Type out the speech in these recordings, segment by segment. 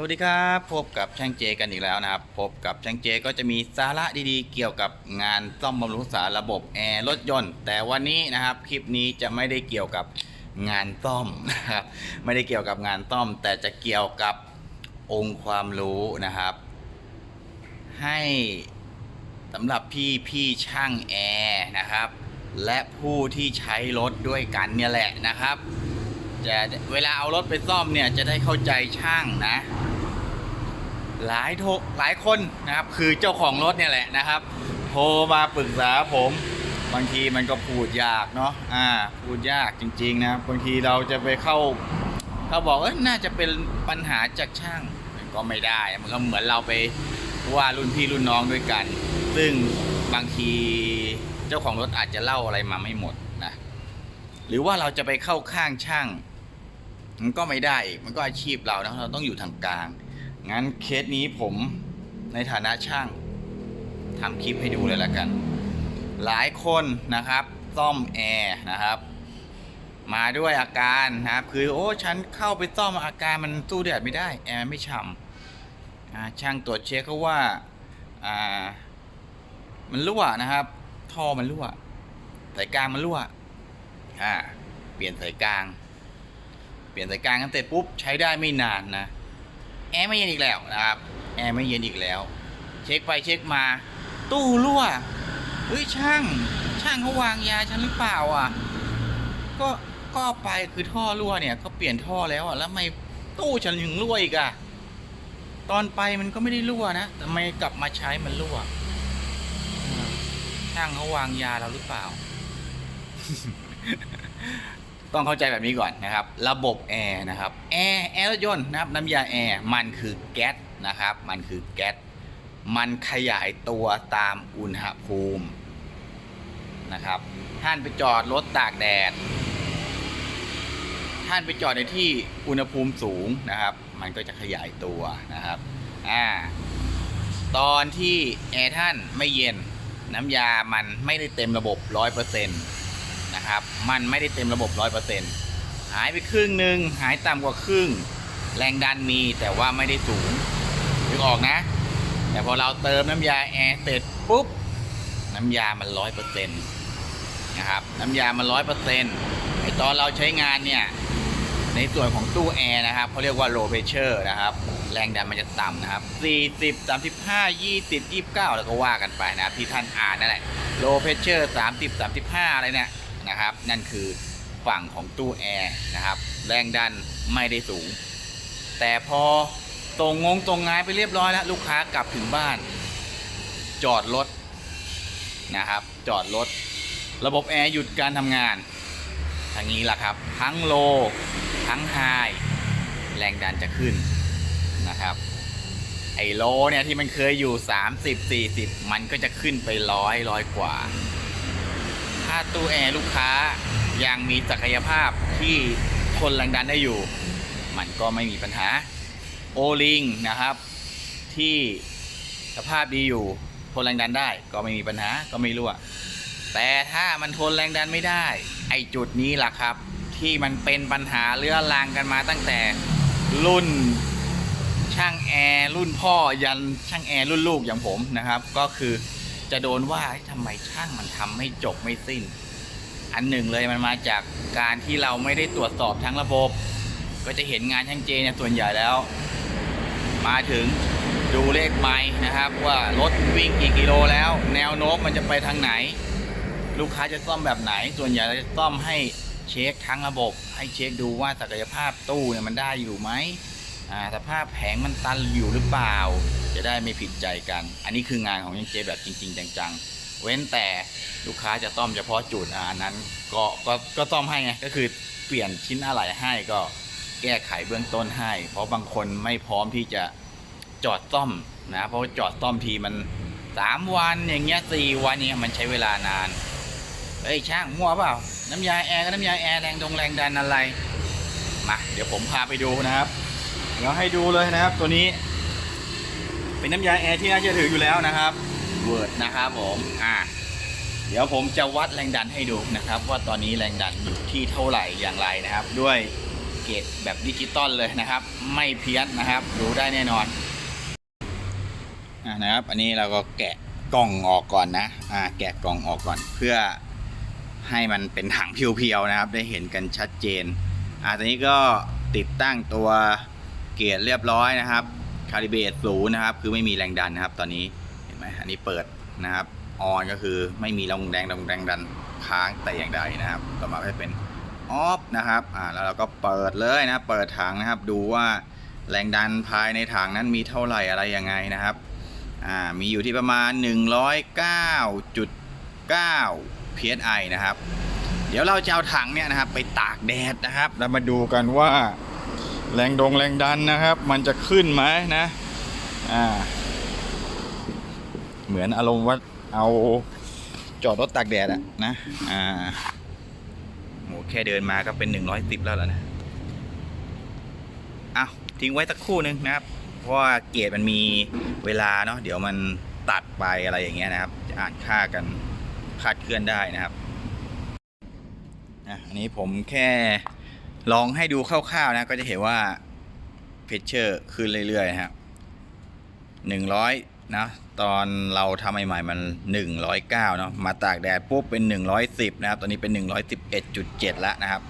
สวัสดีครับพบกับช่างเจกันอีกแล้วนะครับ พบกับช่างเจก็จะมีสาระดีๆ เกี่ยวกับงานซ่อมบำรุงรักษาระบบแอร์รถยนต์ แต่วันนี้นะครับคลิปนี้จะไม่ได้เกี่ยวกับงานซ่อมนะครับไม่ได้เกี่ยวกับงานซ่อม แต่จะเกี่ยวกับองค์ความรู้นะครับ ให้สำหรับพี่พี่ช่างแอร์นะครับ และผู้ที่ใช้รถด้วยกันเนี่ยแหละนะครับจะเวลาเอารถไปซ่อมเนี่ยจะได้เข้าใจช่างนะ หลายโทรหลายคนนะครับ คือเจ้าของรถเนี่ยแหละนะครับ โทรมาปรึกษาผมบางทีมันก็พูดยากเนาะอ่าพูดยากจริงๆนะบางทีเราจะไปเข้าเขาบอกเอ้ยน่าจะเป็นปัญหาจากช่างมันก็ไม่ได้ มันก็เหมือนเราไปว่ารุ่นพี่รุ่นน้องด้วยกัน ซึ่งบางทีเจ้าของรถอาจจะเล่าอะไรมาไม่หมดนะหรือว่าเราจะไปเข้าข้างช่าง มันก็ไม่ได้มันก็อาชีพเรานะเราต้องอยู่ทางกลาง งั้นเคสนี้ผมในฐานะช่างทำคลิปให้ดูเลยละกัน หลายคนนะครับซ่อมแอร์นะครับ มาด้วยอาการนะครับ คือโอ้ฉันเข้าไปซ่อมอาการมันสู้แดดไม่ได้แอร์ไม่ฉ่ำช่างตรวจเช็คเขาว่าอ่ามันรั่วนะครับ ท่อมันรั่วสายกลางมันรั่วอ่าเปลี่ยนสายกลาง เปลี่ยนสายกลางกันเสร็จปุ๊บใช้ได้ไม่นานนะ แอร์ไม่เย็นอีกแล้วนะครับแอร์ไม่เย็นอีกแล้ว เช็คไปเช็คมา ตู้รั่วเฮ้ยช่าง ช่างเขาวางยาฉันหรือเปล่าอะ ก็ก็ไปคือท่อรั่วเนี่ยก็เปลี่ยนท่อแล้วอะแล้วทำไมตู้ฉันถึงรั่วอีกอะตอนไปมันก็ไม่ได้รั่วนะทำไมกลับมาใช้มันรั่วช่างเขาวางยาเราหรือเปล่า ต้องเข้าใจแบบนี้ก่อนนะครับ ระบบแอร์นะครับแอร์แอร์รถยนต์นะครับน้ำยาแอร์มันคือแก๊สนะครับ มันคือแก๊สมันขยายตัวตามอุณหภูมินะครับท่านไปจอดรถตากแดด ท่านไปจอดในที่อุณหภูมิสูงนะครับ มันก็จะขยายตัวนะครับอ่าตอนที่แอร์ท่านไม่เย็นน้ำยามันไม่ได้เต็มระบบ100%นต์ะครับ มันไม่ได้เต็มระบบ 100%หายไปครึ่งหนึ่งหายต่ำกว่าครึ่ง แรงดันมีแต่ว่าไม่ได้สูงนึกออกนะ แต่พอเราเติมน้ำยาแอร์เสร็จปุ๊บ น้ำยามัน100%นต์นะครับ น้ำยามัน100%ไอตอนเราใช้งานเนี่ย ในส่วนของตู้แอร์นะครับเขาเรียกว่า low pressure นะครับ แรงดันมันจะต่ำนะครับ40 35 20 29 แล้วก็ว่ากันไปนะครับที่ท่านอ่านนั่นแหละ low pressure 30 35 อะไรเนี่ย นะครับ นั่นคือฝั่งของตู้แอร์นะครับ แรงดันไม่ได้สูง แต่พอตรงงงตรงงานไปเรียบร้อยแล้ว ลูกค้ากลับถึงบ้าน จอดรถนะครับ จอดรถ ระบบแอร์หยุดการทำงานทางนี้ล่ะครับ ทั้งโล ทั้งไฮแรงดันจะขึ้นนะครับ ไอโลเนี่ยที่มันเคยอยู่ 30 40 มันก็จะขึ้นไปร้อยร้อยกว่า ถ้าตู้แอร์ลูกค้ายังมีศักยภาพที่ทนแรงดันได้อยู่ มันก็ไม่มีปัญหาโอลิงนะครับ ที่สภาพดีอยู่ ทนแรงดันได้ก็ไม่มีปัญหาก็ไม่รั่ว แต่ถ้ามันทนแรงดันไม่ได้ ไอจุดนี้แหละครับ ที่มันเป็นปัญหาเรื้อรังกันมาตั้งแต่รุ่นช่างแอร์รุ่นพ่อยันช่างแอร์รุ่นลูกอย่างผมนะครับ ก็คือ จะโดนว่าทำไมช่างมันทำไม่จบไม่สิ้น อันหนึ่งเลยมันมาจากการที่เราไม่ได้ตรวจสอบทั้งระบบ ก็จะเห็นงานช่างเจเนี่ยส่วนใหญ่แล้ว มาถึงดูเลขไม้นะครับ ว่ารถวิ่งกี่กิโลแล้ว แนวโน้มมันจะไปทางไหน ลูกค้าจะซ่อมแบบไหน ส่วนใหญ่เราจะซ่อมให้เช็คทั้งระบบ ให้เช็คดูว่าศักยภาพตู้เนี่ยมันได้อยู่ไหม สภาพแผงมันตันอยู่หรือเปล่า จะได้ไม่ผิดใจกัน อันนี้คืองานของยังเจแบบจริง ๆ จังๆ เว้นแต่ลูกค้าจะซ่อมเฉพาะจุดอันนั้นก็ก็ก็ซ่อมให้ไงก็คือเปลี่ยนชิ้นอะไหล่ให้ก็แก้ไขเบื้องต้นให้ เพราะบางคนไม่พร้อมที่จะจอดซ่อมนะเพราะจอดซ่อมทีมันสามวันอย่างเงี้ยสี่วันเนี่ยมันใช้เวลานานเฮ้ยช่างมั่วเปล่า น้ำยาแอร์ก็น้ำยาแอร์แรงดงแรงดันอะไรมาเดี๋ยวผมพาไปดูนะครับ เดี๋ยวให้ดูเลยนะครับตัวนี้ เป็นน้ำยาแอร์ที่น่าเชื่อถืออยู่แล้วนะครับเวิร์ดนะครับผมอ่าเดี๋ยวผมจะวัดแรงดันให้ดูนะครับ ว่าตอนนี้แรงดันอยู่ที่เท่าไหร่อย่างไรนะครับ ด้วยเกตแบบดิจิตอลเลยนะครับ ไม่เพี้ยนนะครับดูได้แน่นอนอะนะครับ อันนี้เราก็แกะกล่องออกก่อนนะอ่าแกะกล่องออกก่อน เพื่อให้มันเป็นถังเพียวๆนะครับ ได้เห็นกันชัดเจนอ่าตอนนี้ก็ติดตั้งตัว เกียเรียบร้อยนะครับคาลิเบตศูนย์นะครับ คือไม่มีแรงดันนะครับ ตอนนี้เห็นไหมอันนี้เปิดนะครับออนก็คือไม่มีแรงแรงแรงดันค้างแต่อย่างใดนะครับ ต่อมาก็จะเป็นออฟนะครับอ่าแล้วเราก็เปิดเลยนะครับ เปิดถังนะครับ ดูว่าแรงดันภายในถังนั้นมีเท่าไหร่อะไรยังไงนะครับอ่ามีอยู่ที่ประมาณ 109.9 psi นะครับ เดี๋ยวเราจะเอาถังเนี่ยนะครับ ไปตากแดดนะครับ แล้วมาดูกันว่า แรงดงแรงดันนะครับ มันจะขึ้นไหมนะ อ่า เหมือนอารมณ์ว่าเอาจอดรถตากแดดอะนะ อ่าโหแค่เดินมาก็เป็น110แล้วแล้วล่ะนะอ้าทิ้งไว้สักครู่หนึงนะครับ เพราะว่าเกรดมันมีเวลาเนาะเดี๋ยวมันตัดไปอะไรอย่างเงี้ยนะครับ จะอ่านค่ากันคาดเคลื่อนได้นะครับ อะอันนี้ผมแค่ ลองให้ดูคร่าวๆนะ ก็จะเห็นว่าเพชเชอร์ขึ้นเรื่อยๆนะครับหนึ่งร้อยนะตอนเราทำใหม่ๆมันหนึ่งร้อยเก้าเนาะมาตากแดดปุ๊บเป็นหนึ่งร้อยสิบนะครับ ตอนนี้เป็นหนึ่งร้อยสิบเอ็ดจุดเจ็ดแล้วนะครับ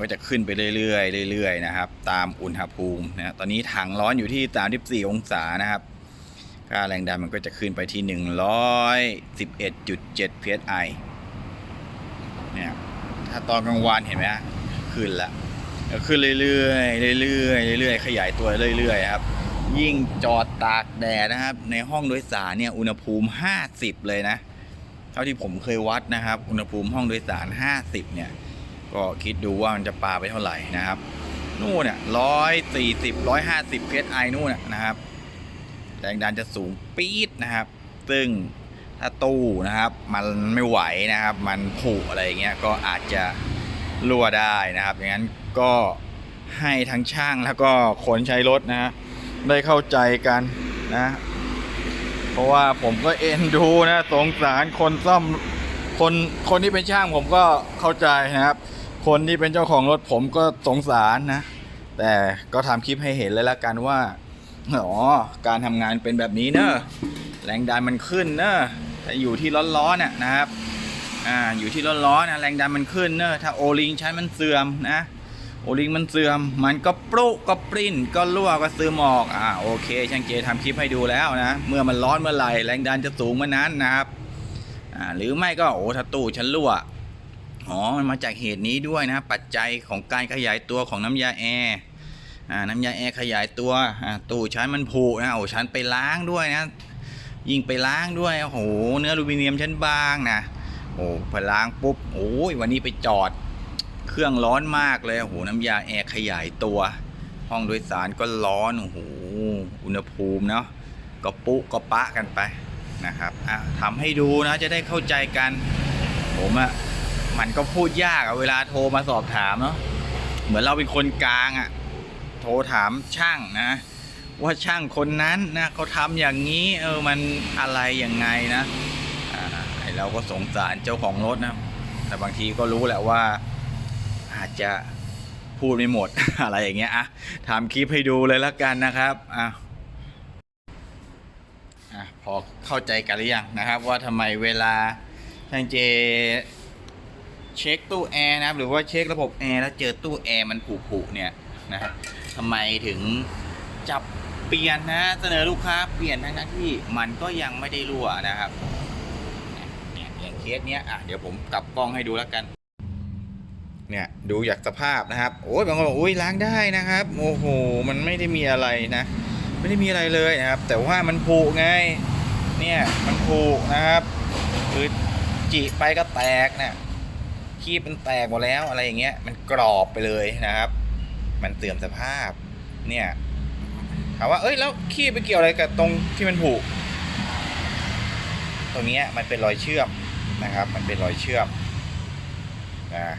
ก็จะขึ้นไปเรื่อยๆเรื่อยๆนะครับ ตามอุณหภูมินะตอนนี้ถังร้อนอยู่ที่สามสิบสี่องศานะครับค่าแรงดันมันก็จะขึ้นไปที่หนึ่งร้อยสิบเอ็ดจุดเจ็ด psi เนี่ยถ้าตอนกลางวันเห็นไหมขึ้นและ ก็ขึ้นเรื่อยๆเรื่อยๆเรื่อยๆขยายตัวเรื่อยๆครับ ยิ่งจอดตากแดดนะครับ ในห้องโดยสารเนี่ยอุณหภูมิ 50 เลยนะ เท่าที่ผมเคยวัดนะครับ อุณหภูมิห้องโดยสาร 50 เนี่ย ก็คิดดูว่ามันจะปาไปเท่าไหร่นะครับนู่นเนี่ยร้อยสี่สิบร้อยห้าสิบเพสไอนู่นนะครับแรงดันจะสูงปี๊ดนะครับ ซึ่งถ้าตู้นะครับ มันไม่ไหวนะครับ มันผุอะไรเงี้ยก็อาจจะรั่วได้นะครับอย่างนั้น ก็ให้ทั้งช่างแล้วก็คนใช้รถนะ ได้เข้าใจกันนะ เพราะว่าผมก็เอ็นดูนะสงสารคนซ่อมคนคนที่เป็นช่างผมก็เข้าใจนะครับ คนที่เป็นเจ้าของรถผมก็สงสารนะ แต่ก็ทำคลิปให้เห็นเลยละกันว่าอ๋อการทำงานเป็นแบบนี้เนอะแรงดันมันขึ้นเนอะแต่อยู่ที่ร้อนๆน่ะนะครับอ่าอยู่ที่ร้อนๆนะแรงดันมันขึ้นเนอะถ้าโอลิงใช้มันเสื่อมนะ โอลิงมันเสื่อม มันก็ปรุกก็ปริ้นก็รั่วก็ซึมออก อ่าโอเค ช่างเจทำคลิปให้ดูแล้วนะ เมื่อมันร้อนเมื่อไหร่แรงดันจะสูงเมื่อนั้นนะครับ อ่าหรือไม่ก็โอ้ถ้าตู้ฉันรั่ว อ๋อ มันมาจากเหตุนี้ด้วยนะปัจจัยของการขยายตัวของน้ำยาแอร์อ่าน้ำยาแอร์ขยายตัวอ่าตู้ชั้นมันผุนะโอ้ชั้นไปล้างด้วยนะ ยิ่งไปล้างด้วยโอ้โหเนื้ออลูมิเนียมชั้นบางนะโอ้พอล้างปุ๊บโอ้ยวันนี้ไปจอด เครื่องร้อนมากเลยโอ้โหน้ำยาแอร์ขยายตัว ห้องโดยสารก็ร้อนโอ้โหอุณหภูมิเนาะก็ปุก็ปะกันไปนะครับอะทำให้ดูนะจะได้เข้าใจกัน ผมอะมันก็พูดยากอะเวลาโทรมาสอบถามเนาะเหมือนเราเป็นคนกลางอะโทรถามช่างนะ ว่าช่างคนนั้นนะเขาทำอย่างนี้เออมันอะไรยังไงนะอ่าไอ้เราก็สงสารเจ้าของรถนะแต่บางทีก็รู้แหละว่า อาจจะพูดไม่หมด อะไรอย่างเงี้ยอะทำคลิปให้ดูเลยละกันนะครับอะอะพอเข้าใจกันหรือยังนะครับ ว่าทำไมเวลาช่างเจเช็คตู้แอร์นะครับหรือว่าเช็คระบบแอร์แล้วเจอตู้แอร์มันผุๆเนี่ยนะครับทำไมถึงจับเปลี่ยนนะเสนอลูกค้าเปลี่ยนทั้งที่มันก็ยังไม่ได้รั่วนะครับเนี่ยอย่างเคสเนี้ยอะเดี๋ยวผมกลับกล้องให้ดูแล้วกัน เนี่ยดูจากสภาพนะครับ โอ้ยบางคนบอกอุ้ยล้างได้นะครับโอ้โหมันไม่ได้มีอะไรนะ ไม่ได้มีอะไรเลยนะครับ แต่ว่ามันผุไงเนี่ยมันผุนะครับคือจิไปก็แตกเนะคีบมันแตกหมดแล้วอะไรอย่างเงี้ยมันกรอบไปเลยนะครับ มันเสื่อมสภาพเนี่ยถามว่าเอ้ยแล้วคีบไปเกี่ยวอะไรกับตรงที่มันผุตรงเนี้ยมันเป็นรอยเชื่อมนะครับ มันเป็นรอยเชื่อมนะ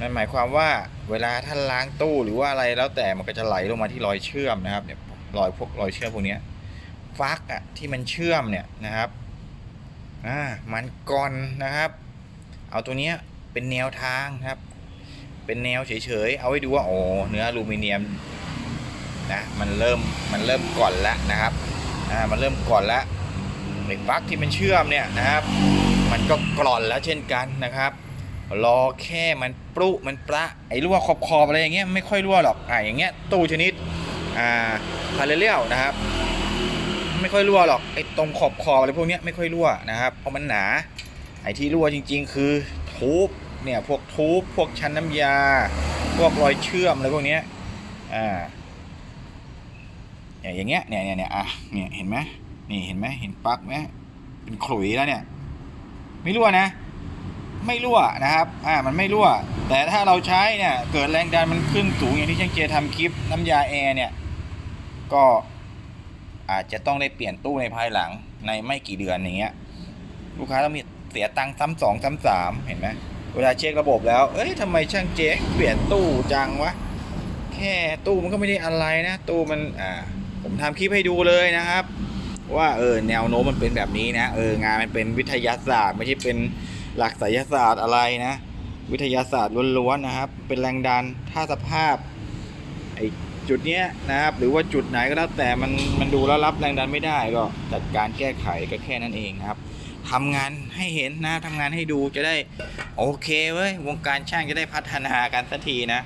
นั่นหมายความว่าเวลาท่านล้างตู้หรือว่าอะไรแล้วแต่มันก็จะไหลลงมาที่รอยเชื่อมนะครับเนี่ยรอยพวกรอยเชื่อมพวกนี้ฟักอะที่มันเชื่อมเนี่ยนะครับอ่ามันก่อนนะครับ เอาตัวเนี้ยเป็นแนวทางครับ เป็นแนวเฉยๆเอาไว้ดูว่าโอ้เนื้ออลูมิเนียมนะมันเริ่มมันเริ่มก่อนแล้วนะครับอ่ามันเริ่มก่อนแล้วไอ้ปลั๊กที่มันเชื่อมเนี่ยนะครับ มันก็กร่อนแล้วเช่นกันนะครับ รอแค่มันปรุมันประไอ้รั่วขอบขอบอะไรอย่างเงี้ยไม่ค่อยรั่วหรอกอ่าอย่างเงี้ยตู้ชนิดอ่าพาเรเลียลนะครับ ไม่ค่อยรั่วหรอกไอ้ตรงขอบขอบอะไรพวกเนี้ยไม่ค่อยรั่วนะครับเพราะมันหนาไอ้ที่รั่วจริง ๆ คือทูบเนี่ยพวกทูบพวกชั้นน้ำยา พวกรอยเชื่อมอะไรพวกเนี้ยอ่าอย่างเงี้ยเนี่ยเนี่ยเนี่ยอะเนี่ยเห็นไหมนี่เห็นไหมเห็นปลั๊กไหมเป็นขลุยแล้วเนี่ย ไม่รั่วนะ ไม่รั่วนะครับอ่ามันไม่รั่ว แต่ถ้าเราใช้เนี่ยเกิดแรงดันมันขึ้นสูงอย่างที่ช่างเจทำคลิปน้ำยาแอร์เนี่ยก็อาจจะต้องได้เปลี่ยนตู้ในภายหลังในไม่กี่เดือนอย่างเงี้ยลูกค้าต้องมีเสียตังค์ซ้ำสองซ้ำสามเห็นไหมเวลาเช็คระบบแล้ว เอ้ยทำไมช่างเจ๊เปลี่ยนตู้จังวะ แค่ตู้มันก็ไม่ได้อะไรนะ ตู้มัน อ่า ผมทำคลิปให้ดูเลยนะครับ ว่าเออแนวโน้มมันเป็นแบบนี้นะ เอองานมันเป็นวิทยาศาสตร์ไม่ใช่เป็น หลักไสยศาสตร์อะไรนะ วิทยาศาสตร์ล้วนๆนะครับ เป็นแรงดันถ้าสภาพไอจุดเนี้ยนะครับ หรือว่าจุดไหนก็แล้วแต่มันมันดูแล้วรับแรงดันไม่ได้ก็จัดการแก้ไขก็แค่นั้นเองครับทำงานให้เห็นนะทำงานให้ดูจะได้ โอเคเว้ยวงการช่างจะได้พัฒนากันสักทีนะ